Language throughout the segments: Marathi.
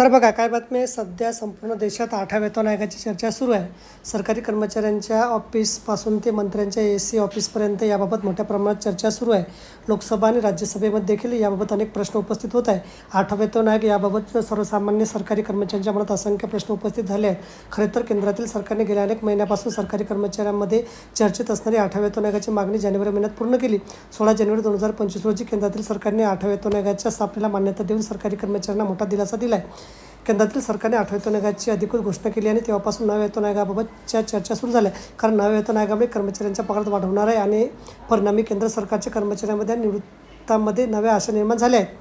तर बघा काय बातमी आहे? सध्या संपूर्ण देशात आठव्या वेतन आयोगाची चर्चा सुरू आहे. सरकारी कर्मचाऱ्यांच्या ऑफिसपासून ते मंत्र्यांच्या ए सी ऑफिसपर्यंत याबाबत मोठ्या प्रमाणात चर्चा सुरू आहे. लोकसभा आणि राज्यसभेमध्ये देखील याबाबत अनेक प्रश्न उपस्थित होत आहे आठव्या वेतन आयोग याबाबत सर्वसामान्य सरकारी कर्मचाऱ्यांच्या मनात असंख्य प्रश्न उपस्थित झाले आहेत. खरे तर केंद्रातील सरकारने गेल्या अनेक महिन्यापासून सरकारी कर्मचाऱ्यांमध्ये चर्चेत असणारी आठव्या वेतन आयोगाची मागणी जानेवारी महिन्यात पूर्ण केली. सोळा जानेवारी दोन हजार पंचवीस रोजी केंद्रातील सरकारने आठव्या वेतन आयोगाच्या स्थापनेला मान्यता देऊन सरकारी कर्मचाऱ्यांना मोठा दिलासा दिला आहे केंद्रातील सरकारने आठव्या वेतन आयोगाची अधिकृत घोषणा केली आणि तेव्हापासून नव्या वेतन आयोगाबाबतच्या चर्चा सुरू झाल्या. कारण नव्या वेतन आयोगामुळे कर्मचाऱ्यांच्या पगारात वाढ होणार आहे आणि परिणामी केंद्र सरकारच्या कर्मचाऱ्यांमध्ये आणि निवृत्तांमध्ये नव्या आशा निर्माण झाल्या आहेत.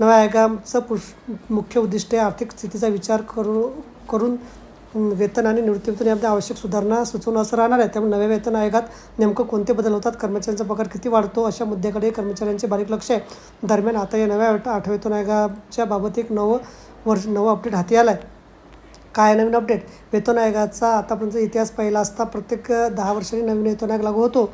नव्या आयोगाचं पुष मुख्य उद्दिष्ट आहे आर्थिक स्थितीचा विचार करू करून वेतन आणि निवृत्तीवेतन यामध्ये आवश्यक सुधारणा सुचवणं असं राहणार आहे. त्यामुळे नव्या वेतन आयोगात नेमकं कोणते बदल होतात कर्मचाऱ्यांचा पगार किती वाढतो अशा मुद्द्याकडे कर्मचाऱ्यांचे बारीक लक्ष आहे. दरम्यान आता या नव्या आठव्या वेतन आयोगाच्या बाबत एक नवं वर्ष नवं अपडेट हाती आलं आहे काय नवीन अपडेट वेतन आयोगाचा आतापर्यंत इतिहास पाहिला असता प्रत्येक दहा वर्षांनी नवीन वेतन आयोग लागू होतो.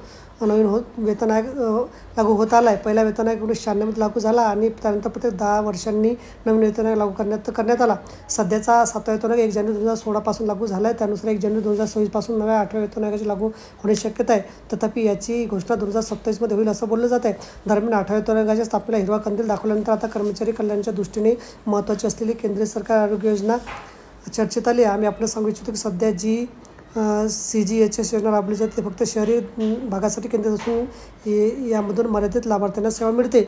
नवीन होत वेतन आयोग लागू होत आला आहे पहिला वेतन आयोग एकोणीसशे शहाण्णवमध्ये लागू झाला आणि त्यानंतर प्रत्येक दहा वर्षांनी नवीन वेतन आयोग लागू करण्यात करण्यात आला. सध्याचा सातवा वेतन आयोग एक जानेवारी दोन हजार सोळापासून लागू झाला आहे त्यानुसार एक जानेवारी दोन हजार सव्वीसपासून नव्या आठव्या वेतन आयोगाची लागू होण्याची शक्यता आहे. तथापि याची घोषणा दोन हजार सत्तावीसमध्ये होईल असं बोललं जात आहे. दरम्यान आठव्या वेतन आयोगाच्या स्थापनेला हिरवा कंदील दाखवल्यानंतर आता कर्मचारी कल्याणच्या दृष्टीने महत्त्वाची असलेली केंद्रीय सरकार आरोग्य योजना चर्चेत आली. आहे आम्ही आपलं सांगू इच्छितो की सध्या G C G H S योजना राबवली जाते फक्त शहरी भागासाठी केंद्रित असून हे यामधून मर्यादित लाभार्थ्यांना सेवा मिळते.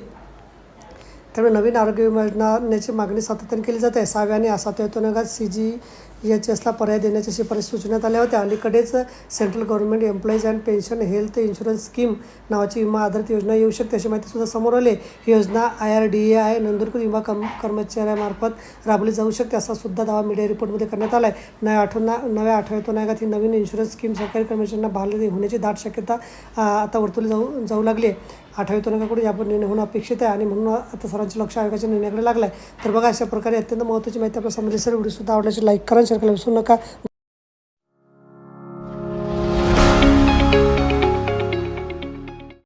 त्यामुळे नवीन आरोग्य विमा योजना आणण्याची मागणी सातत्याने केली जाते. सहाव्या आणि सातव्या वेतनागात सी जी एच एसला पर्याय देण्याच्या शिफारस सुचवण्यात आल्या होत्या. अलीकडेच central government employees and pension health insurance scheme नावाची विमा आधारित योजना येऊ शकते अशी माहिती सुद्धा समोर आली. ही योजना I R D A I Nandurkar विमा कर्म कर्मचाऱ्यामार्फत राबवली जाऊ शकते असा सुद्धा दावा मीडिया रिपोर्टमध्ये करण्यात आला आहे नव्या आठवणा नव्या आठवड्यातून आयोगात ही नवीन इन्शुरन्स स्कीम सरकारी कर्मचाऱ्यांना बहाल होण्याची दाट शक्यता आता वर्तवली जाऊ जाऊ लागली आहे आठव्या आयोगाकडून यावर निर्णय होणं अपेक्षित आहे आणि म्हणून आता सर्वांचे लक्ष आयोगाच्या निर्णयाकडे लागलं आहे तर बघा अशा प्रकारे अत्यंत महत्त्वाची माहिती आपल्यासमोर सर व्हिडिओसुद्धा आवडल्याची लाईक करा शेअर करायला विसरू नका